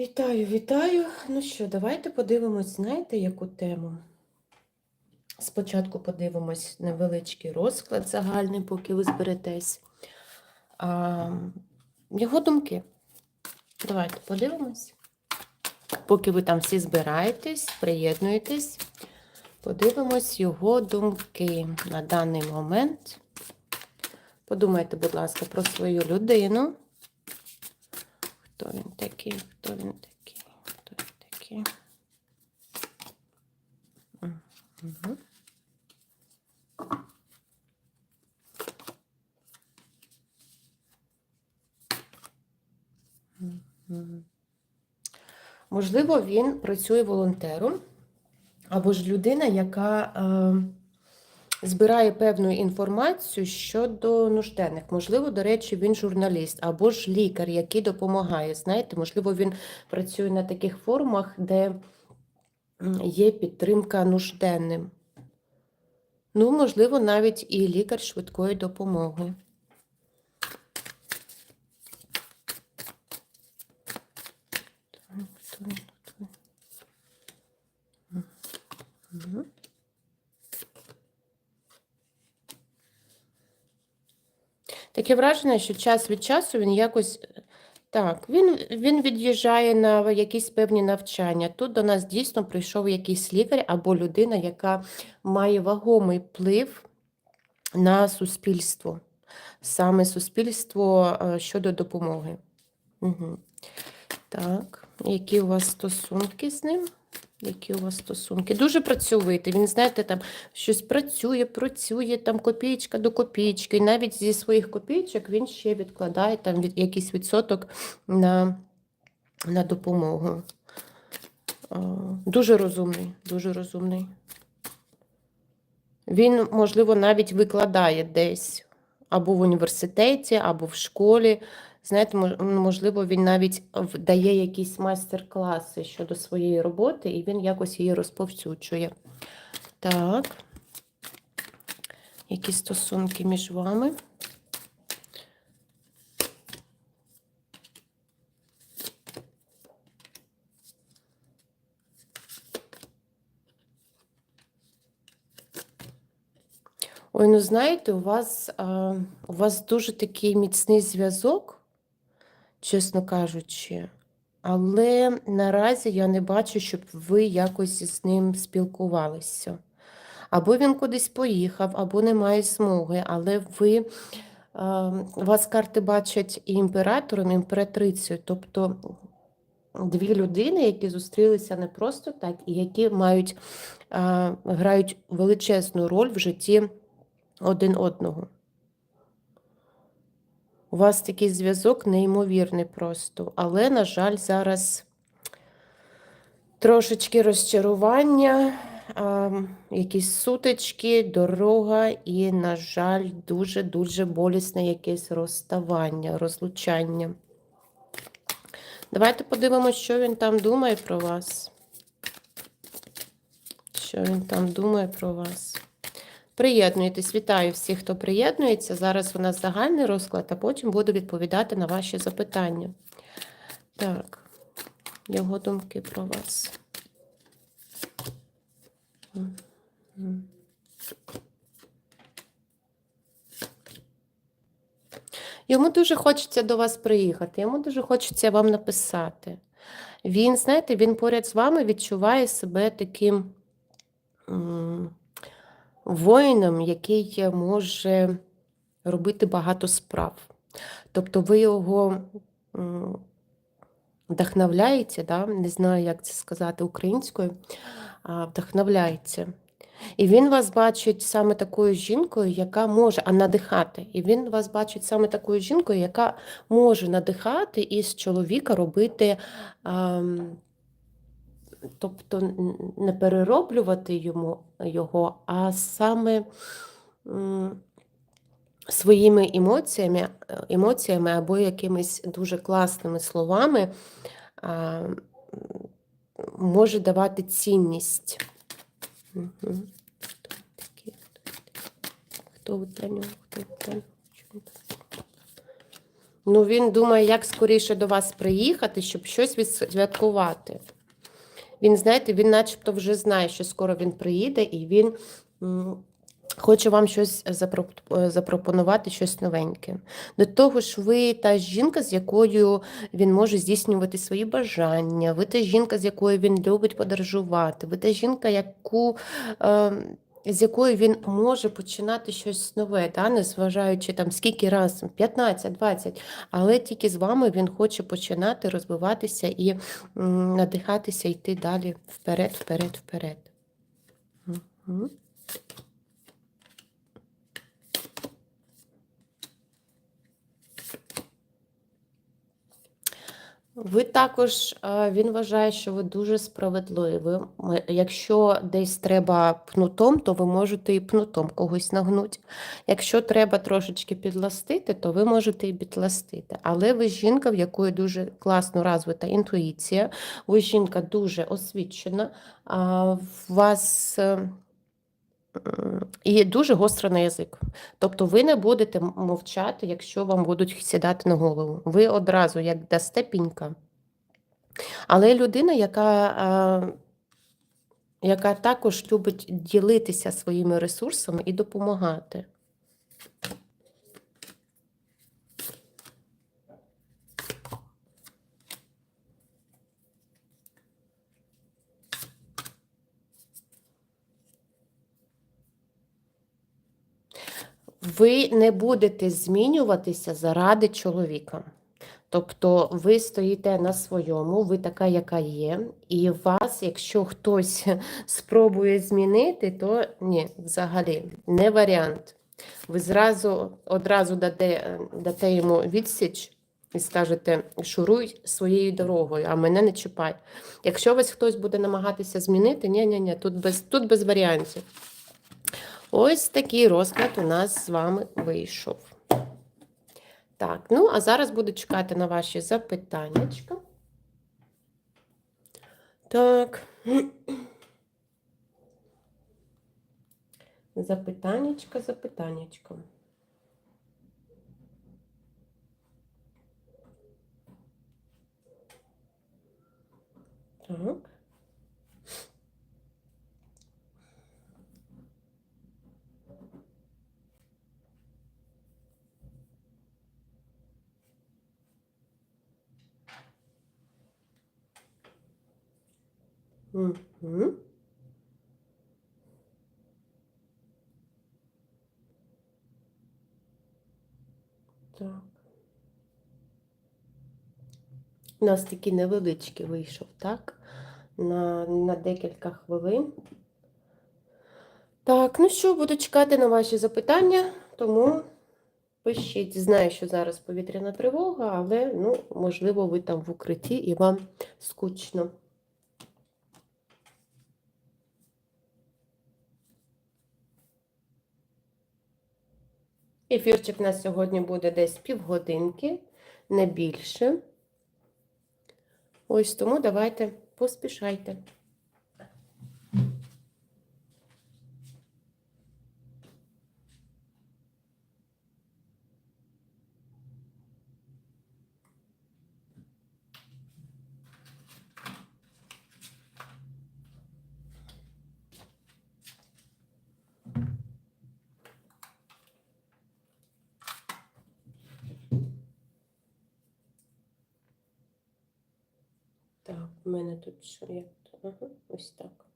Вітаю, вітаю. Ну що, давайте подивимось, знаєте, яку тему? Спочатку подивимось невеличкий розклад загальний, поки ви зберетесь. А, його думки. Давайте подивимось. Поки ви там всі збираєтесь, приєднуєтесь, подивимось його думки на даний момент. Подумайте, будь ласка, про свою людину. Хто він такий? Хто він такий? Хто він такий? Можливо, він працює волонтером, або ж людина, яка е, збирає певну інформацію щодо нужденних. Можливо, до речі, він журналіст або ж лікар, який допомагає. Знаєте, можливо, він працює на таких форумах, де є підтримка нужденним. Ну, можливо, навіть і лікар швидкої допомоги. Так, хто він, хто він? Мгм. Таке враження, що час від часу він якось. Так, він, він від'їжджає на якісь певні навчання. Тут до нас дійсно прийшов якийсь лікар або людина, яка має вагомий вплив на суспільство, саме суспільство е, щодо допомоги. Угу. Так, які у вас стосунки з ним? Які у вас стосунки? Дуже працьовитий. Він, знаєте, там щось працює, працює, там копійка до копійки. І навіть зі своїх копійчик він ще відкладає там від, якийсь відсоток на, на допомогу. Дуже розумний, дуже розумний. Він, можливо, навіть викладає десь або в університеті, або в школі. Знаєте, можливо, він навіть дає якісь майстер-класи щодо своєї роботи, і він якось її розповсюджує. Так. Які стосунки між вами? Ой, ну знаєте, у вас, у вас дуже такий міцний зв'язок, чесно кажучи, але наразі я не бачу, щоб ви якось з ним спілкувалися. Або він кудись поїхав, або немає змоги, але ви, а, вас карти бачать і імператором, і імператрицею, тобто дві людини, які зустрілися не просто так, і які мають, а, грають величезну роль в житті один одного. У вас такий зв'язок неймовірний просто, але, на жаль, зараз трошечки розчарування, якісь сутички, дорога і, на жаль, дуже-дуже болісне якесь розставання, розлучання. Давайте подивимося, що він там думає про вас. Що він там думає про вас. Приєднуйтесь, вітаю всіх, хто приєднується. Зараз у нас загальний розклад, а потім буду відповідати на ваші запитання. Так, його думки про вас. Йому дуже хочеться до вас приїхати, йому дуже хочеться вам написати. Він, знаєте, він поряд з вами відчуває себе таким воїном, який може робити багато справ. Тобто ви його вдохновляєте, да? не знаю, як це сказати українською, а, вдохновляєте. І він вас бачить саме такою жінкою, яка може а надихати. І він вас бачить саме такою жінкою, яка може надихати і з чоловіка робити, ам, тобто не перероблювати йому його, а саме своїми емоціями, емоціями або якимись дуже класними словами може давати цінність. Хто для нього? Хто для нього? Ну, він думає, як скоріше до вас приїхати, щоб щось відсвяткувати. Він, знаєте, він начебто вже знає, що скоро він приїде, і він хоче вам щось запропонувати, щось новеньке. До того ж, ви та жінка, з якою він може здійснювати свої бажання, ви та жінка, з якою він любить подорожувати, ви та жінка, яку. Е, з якою він може починати щось нове, та, незважаючи там скільки раз, 15, 20, але тільки з вами він хоче починати розвиватися і надихатися, йти далі вперед, вперед, вперед. Мгм. Ви також, е, він вважає, що ви дуже справедливі. Якщо десь треба пнутом, то ви можете і пнутом когось нагнути. Якщо треба трошечки підластити, то ви можете і підластити. Але ви жінка, в якої дуже класно розвита інтуїція, ви жінка дуже освічена, в вас. І дуже гостро на язик. Тобто ви не будете мовчати, якщо вам будуть сідати на голову. Ви одразу, як дасте пінька. Але людина, яка, яка також любить ділитися своїми ресурсами і допомагати. Ви не будете змінюватися заради чоловіка. Тобто ви стоїте на своєму, ви така, яка є, і вас, якщо хтось спробує змінити, то ні, взагалі не варіант. Ви зразу одразу дате, дате йому відсіч і скажете, шуруй своєю дорогою, а мене не чіпай. Якщо вас хтось буде намагатися змінити, ні, ні, ні, тут без, тут без варіантів. Ось такий розклад у нас з вами вийшов. Так, ну а зараз буду чекати на ваші запитаннячка. Так. Запитаннячка, запитаннячка. Так. Угу. Так. У нас такий невеличкий вийшов, так? На, на декілька хвилин. Так, ну що, буду чекати на ваші запитання, тому пишіть. Знаю, що зараз повітряна тривога, але, ну, можливо, ви там в укритті і вам скучно. Ефірчик у нас сьогодні буде десь півгодинки, не більше. Ось тому давайте поспішайте. Так, в мене тут що? Ага, ось так.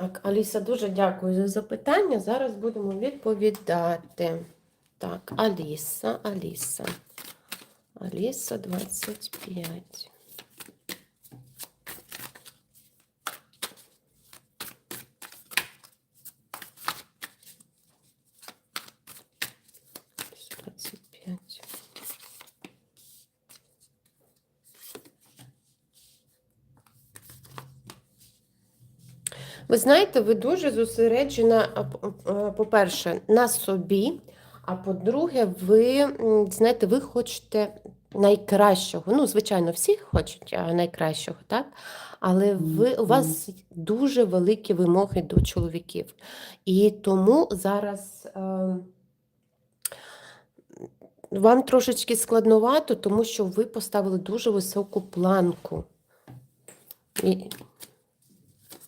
Так, Аліса, дуже дякую за запитання. Зараз будемо відповідати. Так, Аліса, Аліса. Аліса 25. Ви знаєте, ви дуже зосереджена, по-перше, на собі, а по-друге, ви знаєте, ви хочете найкращого. Ну, звичайно, всі хочуть найкращого, так? Але ви, у вас дуже великі вимоги до чоловіків. І тому зараз. Е, Вам трошечки складновато, тому що ви поставили дуже високу планку.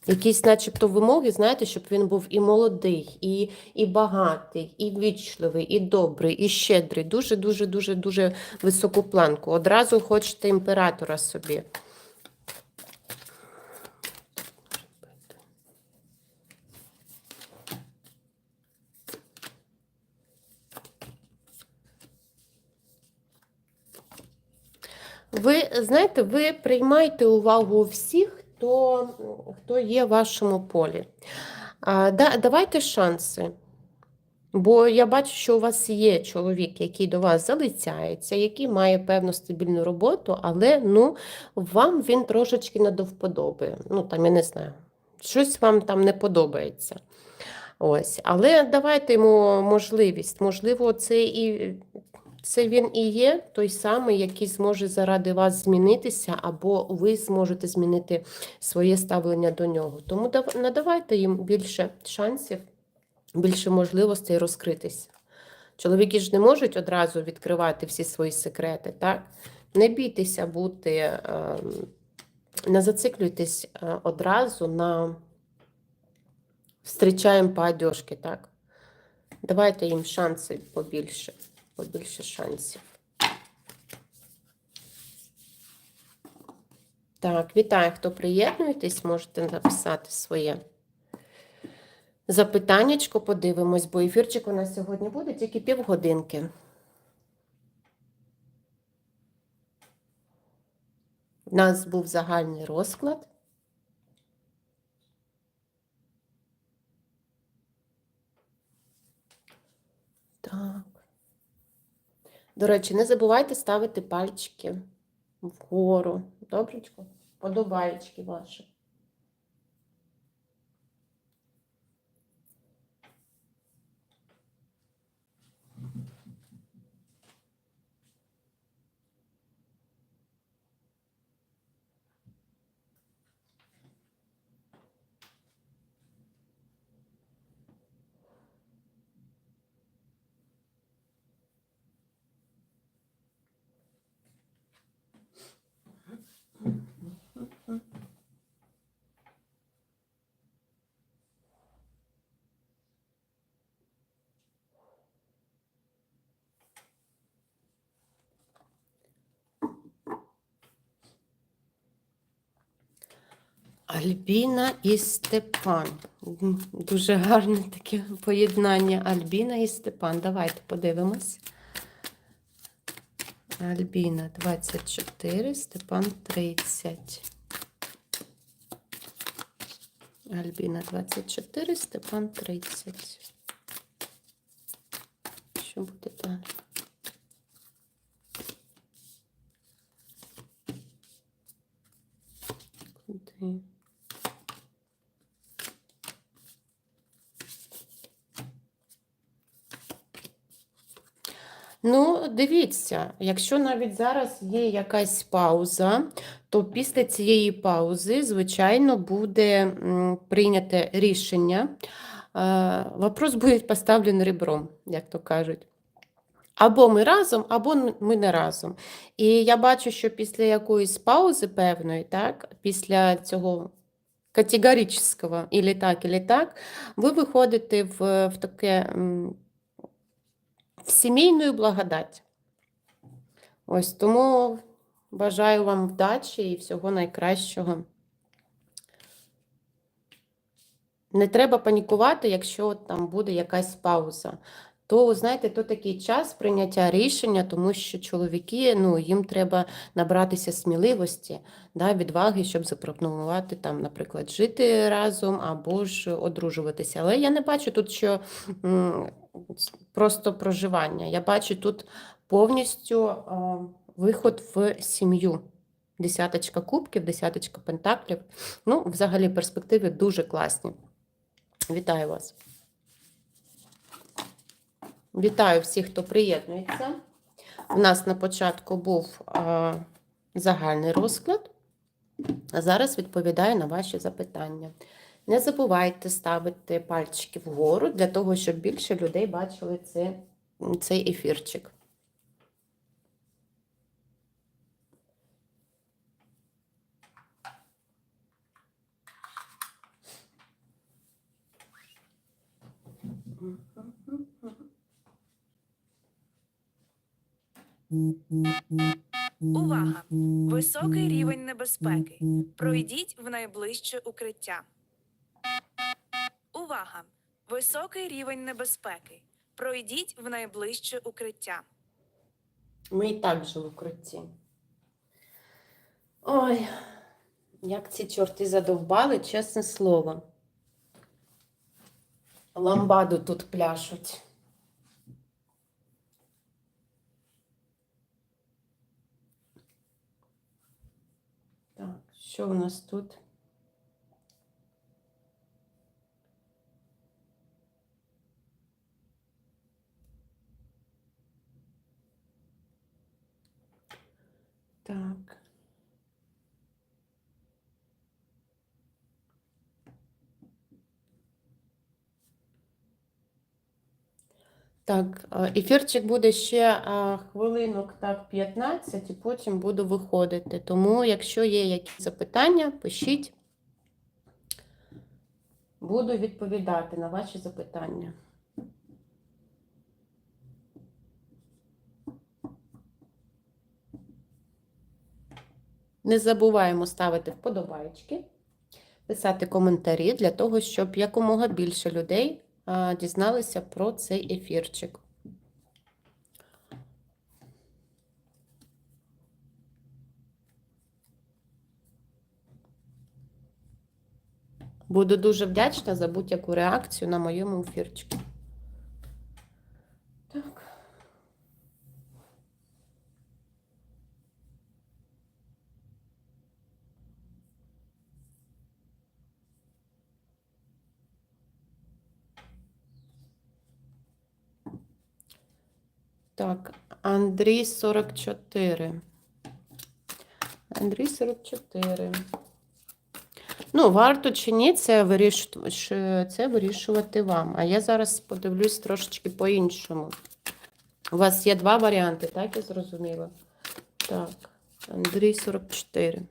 Якісь, начебто, вимоги, знаєте, щоб він був і молодий, і, і багатий, і вічливий, і добрий, і щедрий. Дуже, дуже, дуже, дуже високу планку. Одразу хочете імператора собі. Ви знаєте, ви приймаєте увагу всіх, хто, хто є в вашому полі. А, да, давайте шанси. Бо я бачу, що у вас є чоловік, який до вас залицяється, який має певну стабільну роботу, але ну, вам він трошечки не до вподоби. Ну, там, я не знаю, щось вам там не подобається. Ось. Але давайте йому можливість. Можливо, це і це він і є той самий, який зможе заради вас змінитися, або ви зможете змінити своє ставлення до нього. Тому надавайте їм більше шансів, більше можливостей розкритися. Чоловіки ж не можуть одразу відкривати всі свої секрети, так? Не бійтеся бути, ем, не зациклюйтесь е, одразу на встрічаємо по одежки, так? Давайте їм шанси побільше, побільше шансів. Так, вітаю, хто приєднуєтесь, можете написати своє запитаннячко, подивимось, бо ефірчик у нас сьогодні буде тільки півгодинки. У нас був загальний розклад. Так. До речі, не забувайте ставити пальчики вгору. Добречко? Подобаєчки ваші. Альбіна і Степан. Дуже гарне таке поєднання. Альбіна і Степан. Давайте подивимось. Альбіна 24, Степан 30. Альбіна 24, Степан 30. Що буде далі? Куди? Ну, дивіться, якщо навіть зараз є якась пауза, то після цієї паузи, звичайно, буде прийняте рішення. Е, Вопрос буде поставлений ребром, як то кажуть. Або ми разом, або ми не разом. І я бачу, що після якоїсь паузи певної, так, після цього категоричного, ілі так, ілі так, ви виходите в, в таке сімейну благодать. Ось тому бажаю вам вдачі і всього найкращого. Не треба панікувати, якщо там буде якась пауза. То, знаєте, то такий час прийняття рішення, тому що чоловіки, ну, їм треба набратися сміливості, да, відваги, щоб запропонувати там, наприклад, жити разом або ж одружуватися. Але я не бачу тут, що просто проживання. Я бачу тут повністю виход в сім'ю. Десяточка кубків, десяточка пентаклів. Ну, взагалі, перспективи дуже класні. Вітаю вас. Вітаю всіх, хто приєднується. У нас на початку був загальний розклад, а зараз відповідаю на ваші запитання. Не забувайте ставити пальчики вгору для того, щоб більше людей бачили це, цей ефірчик. Увага! Високий рівень небезпеки. Пройдіть в найближче укриття. Увага! Високий рівень небезпеки. Пройдіть в найближче укриття. Ми і так вже в укритті. Ой, як ці чорти задовбали, чесне слово. Ламбаду тут пляшуть. Так, що у нас тут? Так. Так, е, ефірчик буде ще е, хвилинок так 15 і потім буду виходити. Тому, якщо є якісь запитання, пишіть. Буду відповідати на ваші запитання. Не забуваємо ставити вподобайки, писати коментарі для того, щоб якомога більше людей дізналися про цей ефірчик. Буду дуже вдячна за будь-яку реакцію на моєму ефірчику. Так. Так, Андрій 44. Андрій 44. Ну, варто чи ні, це, вирішувати, це вирішувати вам. А я зараз подивлюсь трошечки по-іншому. У вас є два варіанти, так я зрозуміла? Так, Андрій 44.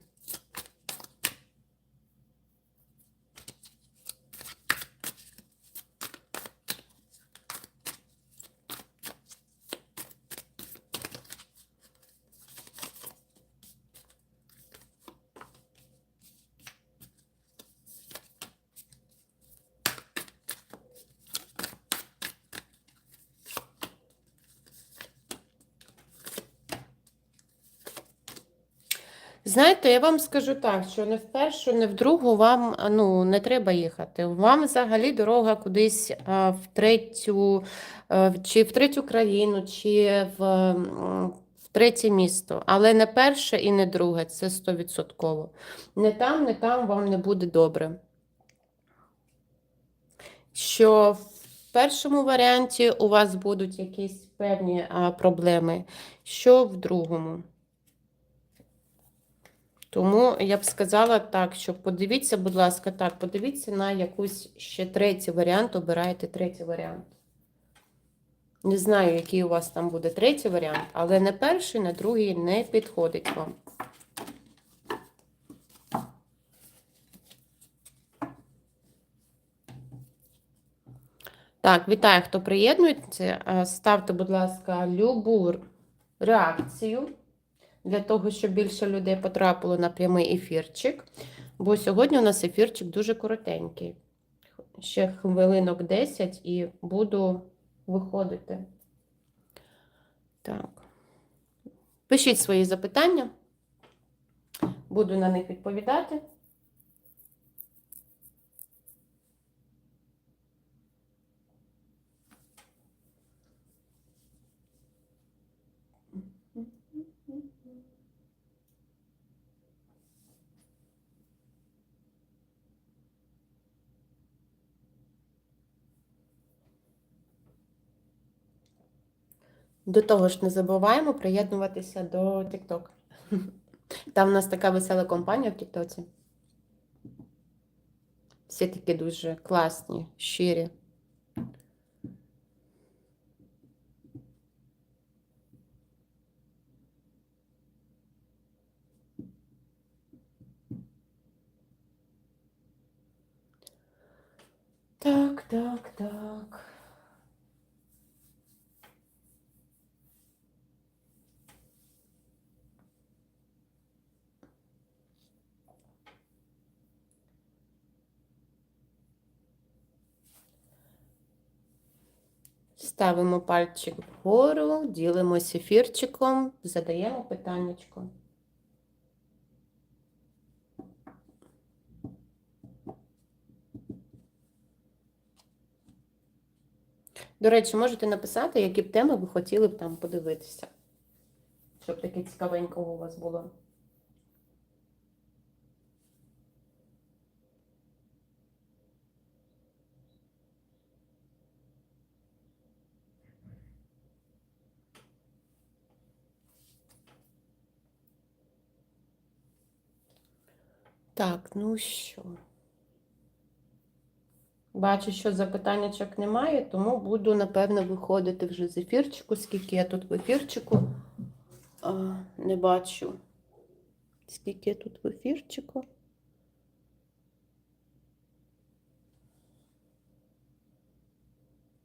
Знаєте, я вам скажу так, що не в першу, не в другу вам ну, не треба їхати. Вам взагалі дорога кудись в третю, а, чи в третю країну, чи в, в третє місто. Але не перше і не друге, це стовідсотково. Не там, не там вам не буде добре. Що в першому варіанті у вас будуть якісь певні проблеми, що в другому. Тому я б сказала так, що подивіться, будь ласка, так, подивіться на якусь ще третій варіант, обирайте третій варіант. Не знаю, який у вас там буде третій варіант, але не перший, не другий не підходить вам. Так, вітаю, хто приєднується. Е, Ставте, будь ласка, любу реакцію для того, щоб більше людей потрапило на прямий ефірчик. Бо сьогодні у нас ефірчик дуже коротенький. Ще хвилинок 10 і буду виходити. Так. Пишіть свої запитання. Буду на них відповідати. До того ж, не забуваємо приєднуватися до TikTok. Там у нас така весела компанія в Тіктоці. Всі такі дуже класні, щирі. Так, так, так. Ставимо пальчик вгору, ділимося ефірчиком, задаємо питаннячко. До речі, можете написати, які б теми ви хотіли б там подивитися. Щоб таке цікавенького у вас було. Так, ну що. Бачу, що запитаннячок немає, тому буду, напевно, виходити вже з ефірчику. Скільки я тут в ефірчику? А, не бачу. Скільки я тут в ефірчику?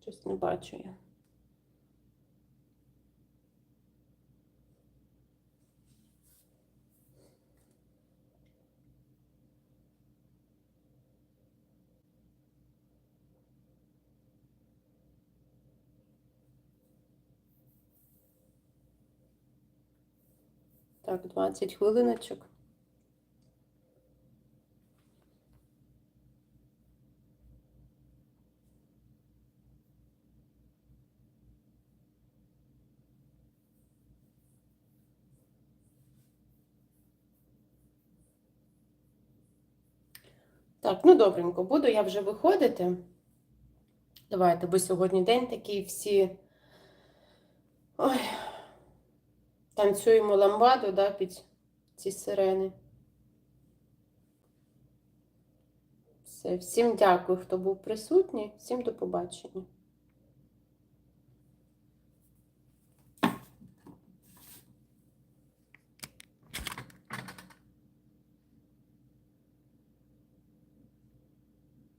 Щось не бачу я. Так, 20 хвилиночок. Так, ну добренько, буду я вже виходити. Давайте, бо сьогодні день такий всі. Ой, танцюємо ламбаду, да, під ці сирени. Все, всім дякую, хто був присутній, всім до побачення.